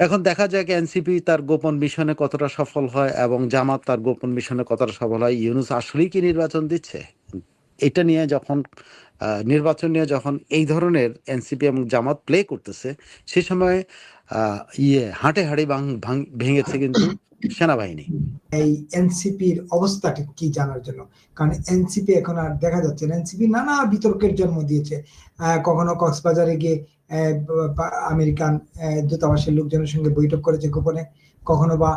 এখন দেখা যাক এনসিপি তার গোপন মিশনে কতটা সফল হয় এবং জামাত তার গোপন মিশনে কতটা সফল হয়। ইউনুস আসলেই কি নির্বাচন দিচ্ছে? এটা নিয়ে যখন নির্বাচন নিয়ে যখন এই ধরনের এনসিপি এবং জামাত প্লে করতেছে, সে সময় ইয়ে হাঁটে হাঁড়ি ভাঙ- ভাঙ- ভেঙেছে কিন্তু সেনাবাহিনী। এই এনসিপির অবস্থাটা কি জানার জন্য? কারণ এনসিপি এখন আর দেখা যাচ্ছে না। এনসিপি নানা বিতর্কের জন্ম দিয়েছে। কখনো কক্সবাজারে গিয়ে আমেরিকান দূতাবাসের লোকজনের সঙ্গে বৈঠক করেছে গোপনে। কখনো ব-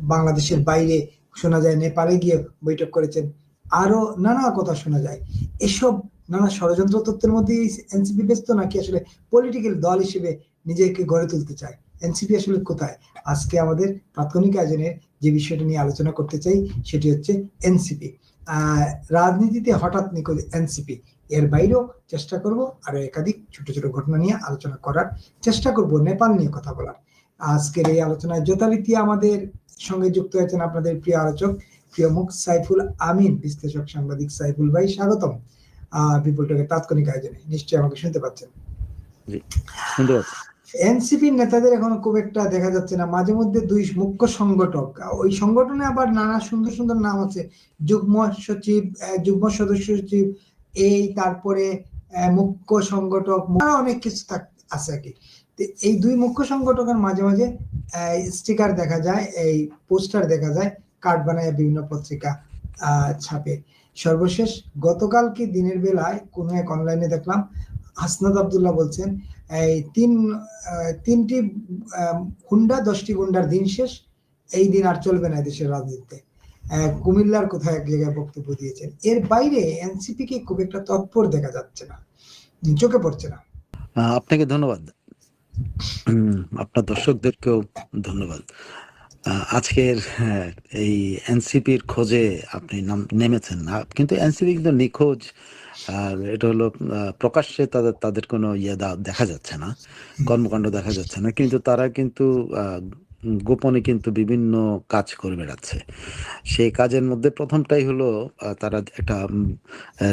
বাংলাদেশের বাইরে শোনা যায়, নেপালে গিয়ে বৈঠক করেছেন। আরও নানা কথা শোনা যায়। এসব নানা ষড়যন্ত্র তত্ত্বের মধ্যে এনসিপি ব্যস্ত নাকি আসলে পলিটিক্যাল দল হিসেবে নিজেকে গড়ে তুলতে চায়? এনসিপি আসলে কোথায়? আজকে আমাদের তাৎক্ষণিক আয়োজনের যে বিষয়টা নিয়ে আলোচনা করতে চাই, সেটি হচ্ছে এনসিপি। রাজনীতিতে হঠাৎ নিখোঁজ এনসিপি। এর বাইরেও চেষ্টা করব আরও একাধিক ছোট ছোট ঘটনা নিয়ে আলোচনা করার চেষ্টা করব, নেপাল নিয়ে কথা বলার। আজকের এই আলোচনায় যথারীতি আমাদের সঙ্গে যুক্ত হয়েছেন আপনাদের প্রিয় আলোচক, প্রিয় মুখ সাইফুল আমিন, বিশ্লেষক সাংবাদিক সাইফুল ভাই, স্বাগতম। আহ বিপুলটাকে তাৎক্ষণিক আয়োজনে। নিশ্চয়ই আমাকে শুনতে পাচ্ছেন। এনসিপি নেতাদের এখন খুব একটা দেখা যাচ্ছে না। মাঝে মধ্যে দুই মুখ্য সংগঠক। ওই সংগঠনে আবার নানা সুন্দর সুন্দর নাম আছে। যুগ্ম সচিব যুগ্ম সদস্য সচিব, এই তারপরে মুখ্য সংগঠক অনেক কিছু আছে আর কি। এই দুই মুখ্য সংগঠকের মাঝে মাঝে স্টিকার দেখা যায়, এই পোস্টার দেখা যায়, কার্ড বানায় বিভিন্ন পত্রিকা ছাপে। সর্বশেষ, গতকালকে দিনের বেলায় কোনো এক অনলাইনে দেখলাম হাসনাদ আব্দুল্লাহ বলছেন, এই তিন তিনটি গুন্ডা, দশটি গুন্ডার দিন শেষ, এই দিন আর চলবে না দেশের রাজনীতিতে। কুমিল্লার কোথায় এক জায়গায় বক্তব্য দিয়েছেন, এর বাইরে এনসিপি কে খুব একটা তৎপর দেখা যাচ্ছে না, চোখে পড়ছে না। আপনাকে ধন্যবাদ। আপনার দর্শকদেরকেও ধন্যবাদ। আজকের এই এনসিপির খোঁজে আপনি নাম, নেমেছেন কিন্তু এনসিপি কিন্তু নিখোঁজ আর এটা হলো প্রকাশ্যে তাদের তাদের কোনো ইয়ে দা- দেখা যাচ্ছে না কর্মকাণ্ড দেখা যাচ্ছে না কিন্তু তারা কিন্তু গোপনে কিন্তু বিভিন্ন কাজ করে বেড়াচ্ছে। সেই কাজের মধ্যে প্রথমটাই হলো তারা একটা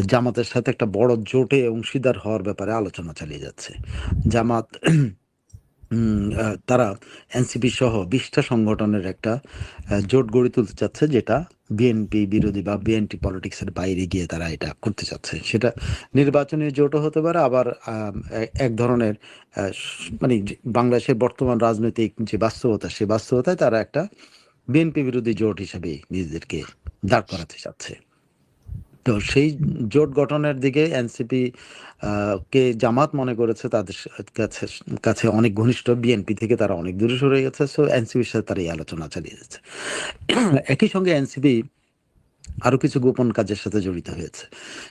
জামাতের সাথে একটা বড় জোটে অংশীদার হওয়ার ব্যাপারে আলোচনা চালিয়ে যাচ্ছে। জামাত তারা এনসিপি সহ বিশটা সংগঠনের একটা জোট গড়ে তুলতে চাচ্ছে যেটা বিএনপি বিরোধী বা বিএনপি পলিটিক্সের বাইরে গিয়ে তারা এটা করতে চাচ্ছে। সেটা নির্বাচনী জোটও হতে পারে, আবার এক ধরনের মানে বাংলাদেশের বর্তমান রাজনৈতিক যে বাস্তবতা, সে বাস্তবতায় তারা একটা বিএনপি বিরোধী জোট হিসেবে নিজেদেরকে দাঁড় করাতে চাচ্ছে। তো সেই জোট গঠনের দিকে এনসিপি কে জামাত মনে করেছে তাদের কাছে কাছে অনেক ঘনিষ্ঠ বিএনপি থেকে তারা অনেক দূরে সরে গেছে সো এনসিপির সাথে তারা এই আলোচনা চালিয়ে যাচ্ছে। একই সঙ্গে এনসিপি আরও কিছু গোপন কাজের সাথে জড়িত হয়েছে।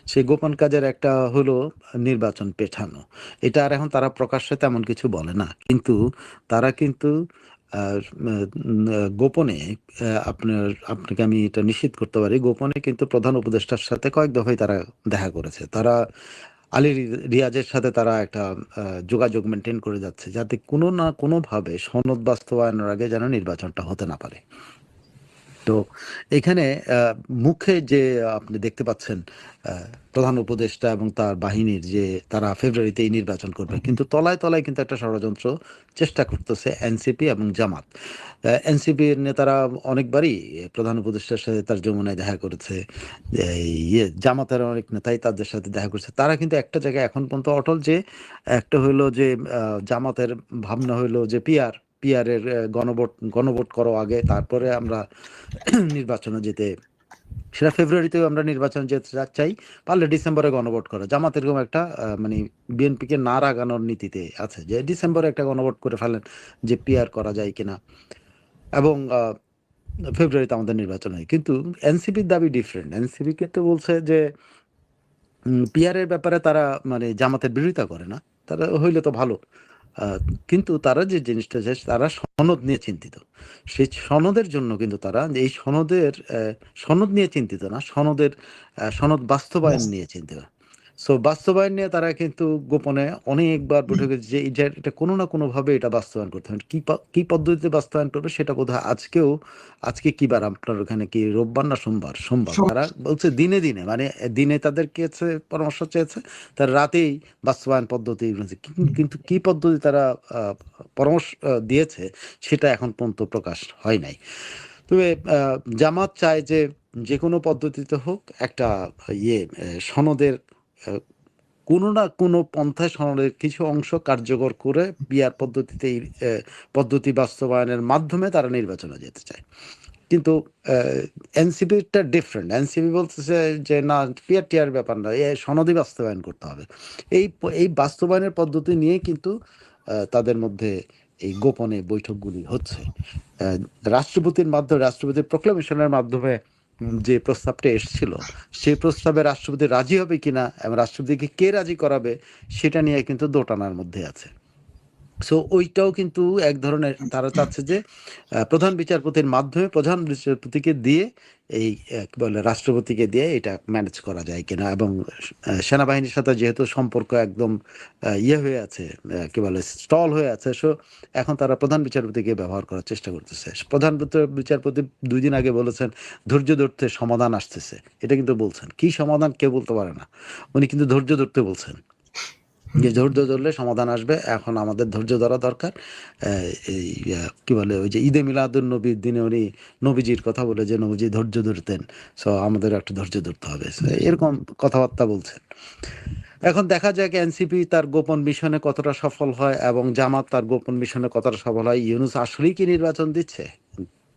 সেই গোপন কাজের একটা হলো নির্বাচন পেঠানো। এটা আর এখন তারা প্রকাশ্যে তেমন কিছু বলে না। কিন্তু তারা কিন্তু গোপনে আপনার, আপনাকে আমি এটা নিশ্চিত করতে পারি, গোপনে কিন্তু প্রধান উপদেষ্টার সাথে কয়েক দফায় তারা দেখা করেছে। তারা আলী রিয়াজের সাথে তারা একটা যোগাযোগ মেনটেন করে যাচ্ছে, যাতে কোনো না কোনোভাবে সনদ বাস্তবায়নের আগে যেন নির্বাচনটা হতে না পারে। তো এখানে মুখে যে আপনি দেখতে পাচ্ছেন প্রধান উপদেষ্টা এবং তার বাহিনীর যে তারা ফেব্রুয়ারিতে এই নির্বাচন করবে কিন্তু তলায় তলায় কিন্তু একটা ষড়যন্ত্র চেষ্টা করতেছে এনসিপি এবং জামাত। এনসিপির নেতারা অনেকবারই প্রধান উপদেষ্টার সাথে তার যমুনায় দেখা করেছে ইয়ে জামাতের অনেক নেতাই তাদের সাথে দেখা করেছে। তারা কিন্তু একটা জায়গায় এখন পর্যন্ত অটল যে একটা হইল যে জামাতের ভাবনা হইল যে পিয়ার পিয়ারের গণভোট গণভোট করো আগে, তারপরে আমরা নির্বাচনে যেতে, সেটা ফেব্রুয়ারিতেও আমরা নির্বাচন যেতে চাই, পারলে ডিসেম্বরে গণভোট করা। জামাত এরকম একটা মানে বিএনপিকে না রাগানোর নীতিতে আছে যে ডিসেম্বরে একটা গণভোট করে ফেলেন যে পিয়ার করা যায় কিনা। এবং ফেব্রুয়ারিতে আমাদের নির্বাচন হয়। কিন্তু এনসিপির দাবি ডিফারেন্ট এনসিপি কিন্তু বলছে যে পিয়ারের ব্যাপারে তারা মানে জামাতের বিরোধিতা করে না। তারা হইলে তো ভালো। কিন্তু তারা যে জিনিসটা চায় তারা সনদ নিয়ে চিন্তিত। সেই সনদের জন্য কিন্তু তারা এই সনদের সনদ নিয়ে চিন্তিত না সনদের সনদ বাস্তবায়ন নিয়ে চিন্তিত। সো বাস্তবায়ন নিয়ে তারা কিন্তু গোপনে অনেকবার বৈঠক যে এই এটা কোনো না কোনো ভাবে এটা বাস্তবায়ন করতে হবে। কি কি পদ্ধতিতে বাস্তবায়ন করবে সেটা বোধহয় আজকেও আজকে কি বার আপনার ওখানে কি রোববার না সোমবার? সোমবার। তারা বলছে দিনে দিনে মানে দিনে তাদের কাছে পরামর্শ চেয়েছে তার রাতেই বাস্তবায়ন পদ্ধতি কিন্তু কি পদ্ধতি তারা পরামর্শ দিয়েছে সেটা এখন পর্যন্ত প্রকাশ হয় নাই। তবে জামাত চায় যে যে কোনো পদ্ধতিতে হোক একটা ইয়ে সনদের কোনো না কোনো পন্থায় সনদের কিছু অংশ কার্যকর করে বিয়ার পদ্ধতিতে পদ্ধতি বাস্তবায়নের মাধ্যমে তারা নির্বাচনে যেতে চায়। কিন্তু এনসিপিটা ডিফারেন্ট এনসিপি বলতেছে যে, না পিয়ার টিয়ার ব্যাপার না, এ সনদই বাস্তবায়ন করতে হবে। এই এই বাস্তবায়নের পদ্ধতি নিয়ে কিন্তু তাদের মধ্যে এই গোপনে বৈঠকগুলি হচ্ছে। রাষ্ট্রপতির মাধ্যমে, রাষ্ট্রপতির প্রক্লামেশনের মাধ্যমে যে প্রস্তাবটা এসেছিল, সেই প্রস্তাবে রাষ্ট্রপতি রাজি হবে কিনা এবং রাষ্ট্রপতিকে কে রাজি করাবে, সেটা নিয়ে কিন্তু দোটানার মধ্যে আছে। সো ওইটাও কিন্তু এক ধরনের তারা চাচ্ছে যে প্রধান বিচারপতির মাধ্যমে প্রধান বিচারপতিকে দিয়ে এই বলে, রাষ্ট্রপতিকে দিয়ে এটা ম্যানেজ করা যায় কিনা এবং সেনাবাহিনীর সাথে যেহেতু সম্পর্ক একদম ইয়ে হয়ে আছে কি বলে, স্টল হয়ে আছে, সো এখন তারা প্রধান বিচারপতিকে ব্যবহার করার চেষ্টা করতেছে। প্রধান বিচারপতি দুই দিন আগে বলেছেন, ধৈর্য ধরতে সমাধান আসতেছে। এটা কিন্তু বলছেন। কি সমাধান কেউ বলতে পারে না। উনি কিন্তু ধৈর্য ধরতে বলছেন। যে ধৈর্য ধরলে সমাধান আসবে, এখন আমাদের ধৈর্য ধরা দরকার। এই কি বলে, ওই যে ঈদে মিলাদুল নবীর দিনে উনি নবীজির কথা বলে যে, নবীজি ধৈর্য ধরতেন সো আমাদের একটা ধৈর্য ধরতে হবে। এরকম কথাবার্তা বলছেন। এখন দেখা যাক এনসিপি তার গোপন মিশনে কতটা সফল হয় এবং জামাত তার গোপন মিশনে কতটা সফল হয়। ইউনুস আসলেই কি নির্বাচন দিচ্ছে?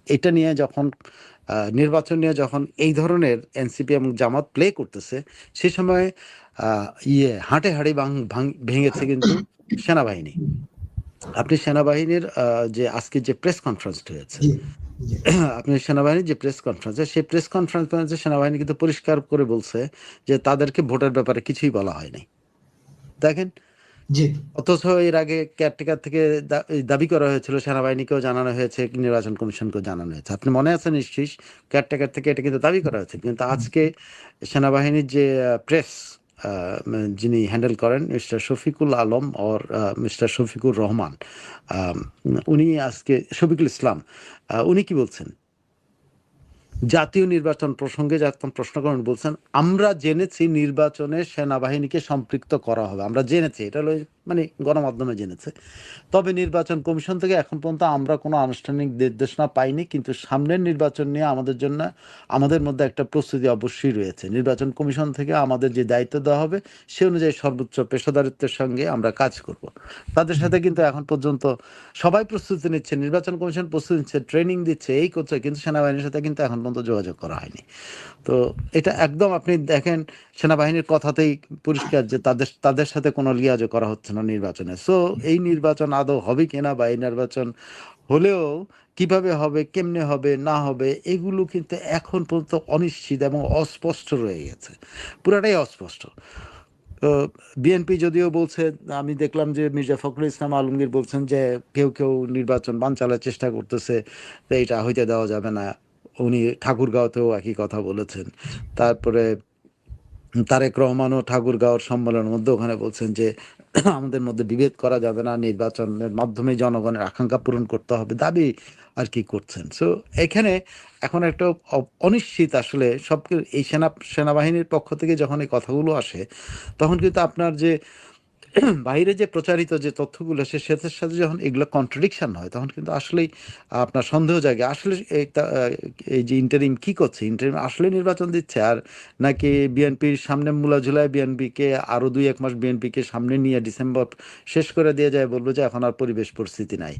এটা নিয়ে যখন নির্বাচন নিয়ে যখন এই ধরনের এনসিপি এবং জামাত প্লে করতেছে সে সময় আহ, ইয়ে হাঁটে হাঁড়ি ভাঙ- ভাঙ- ভেঙেছে কিন্তু সেনাবাহিনী। আপনি সেনাবাহিনীর যে আজকে যে প্রেস কনফারেন্স হয়েছে আপনি সেনাবাহিনীর যে প্রেস কনফারেন্স সেই প্রেস কনফারেন্সে সেনাবাহিনী কিন্তু পরিষ্কার করে বলছে যে তাদেরকে ভোটের ব্যাপারে কিছুই বলা হয়নি। দেখেন জি। অথচ এর আগে কেয়ারটেকার থেকে দাবি করা হয়েছিল, সেনাবাহিনীকেও জানানো হয়েছে, নির্বাচন কমিশনকেও জানানো হয়েছে। আপনি মনে আছে নিশ্চয়ই কেয়ারটেকার থেকে এটা কিন্তু দাবি করা হয়েছে? কিন্তু আজকে সেনাবাহিনীর যে প্রেস যিনি হ্যান্ডেল করেন, মিস্টার শফিকুল আলম ওর মিস্টার শফিকুর রহমান উনি আজকে, শফিকুল ইসলাম উনি কি বলছেন? জাতীয় নির্বাচন প্রসঙ্গে যখন প্রশ্ন করেন, বলছেন, আমরা জেনেছি নির্বাচনে সেনাবাহিনীকে সম্পৃক্ত করা হবে। আমরা জেনেছি, এটা মানে গণমাধ্যমে জেনেছে। তবে নির্বাচন কমিশন থেকে এখন পর্যন্ত আমরা কোনো আনুষ্ঠানিক নির্দেশনা পাইনি, কিন্তু সামনের নির্বাচন নিয়ে আমাদের জন্য, আমাদের মধ্যে একটা প্রস্তুতি অবশ্যই রয়েছে। নির্বাচন কমিশন থেকে আমাদের যে দায়িত্ব দেওয়া হবে, সে অনুযায়ী সর্বোচ্চ পেশাদারিত্বের সঙ্গে আমরা কাজ করব। তাদের সাথে কিন্তু এখন পর্যন্ত সবাই প্রস্তুতি নিচ্ছে, নির্বাচন কমিশন প্রস্তুতি নিচ্ছে, ট্রেনিং দিচ্ছে, এই করছে, কিন্তু সেনাবাহিনীর সাথে কিন্তু এখন পর্যন্ত যোগাযোগ করা হয়নি। তো এটা একদম আপনি দেখেন, সেনাবাহিনীর কথাতেই পরিষ্কার যে তাদের তাদের সাথে কোনো লিয়াজও করা হচ্ছে না নির্বাচনে। সো এই নির্বাচন আদৌ হবে কিনা বা এই নির্বাচন হলেও কীভাবে হবে, কেমনে হবে, না হবে, এগুলো কিন্তু এখন পর্যন্ত অনিশ্চিত এবং অস্পষ্ট রয়ে গেছে। পুরাটাই অস্পষ্ট। বিএনপি যদিও বলছে, আমি দেখলাম যে মির্জা ফখরুল ইসলাম আলমগীর বলছেন যে কেউ কেউ নির্বাচন বানচালের চেষ্টা করতেছে এটা হইতে দেওয়া যাবে না। উনি ঠাকুরগাঁওতেও একই কথা বলেছেন। তারপরে তারেক রহমান ও ঠাকুরগাঁওর সম্মেলনের মধ্যে ওখানে বলছেন যে, আমাদের মধ্যে বিভেদ করা যাবে না, নির্বাচনের মাধ্যমে জনগণের আকাঙ্ক্ষা পূরণ করতে হবে দাবি আর কি করছেন। সো এখানে এখন একটা অনিশ্চিত আসলে সব এই সেনা, সেনাবাহিনীর পক্ষ থেকে যখন এই কথাগুলো আসে, তখন কিন্তু আপনার যে বাইরে যে প্রচারিত যে তথ্যগুলো সে সেতের সাথে যখন এগুলো কন্ট্রাডিকশন হয়, তখন কিন্তু আসলেই আপনার সন্দেহ জাগে। আসলে এই যে ইন্টারিম কি করছে? ইন্টারিম আসলে নির্বাচন দিচ্ছে আর নাকি বিএনপির সামনে মূলা ঝুলায় বিএনপিকে আরও দুই এক মাস বিএনপিকে সামনে নিয়ে ডিসেম্বর শেষ করে দিয়ে যায়, বলব যে এখন আর পরিবেশ পরিস্থিতি নাই।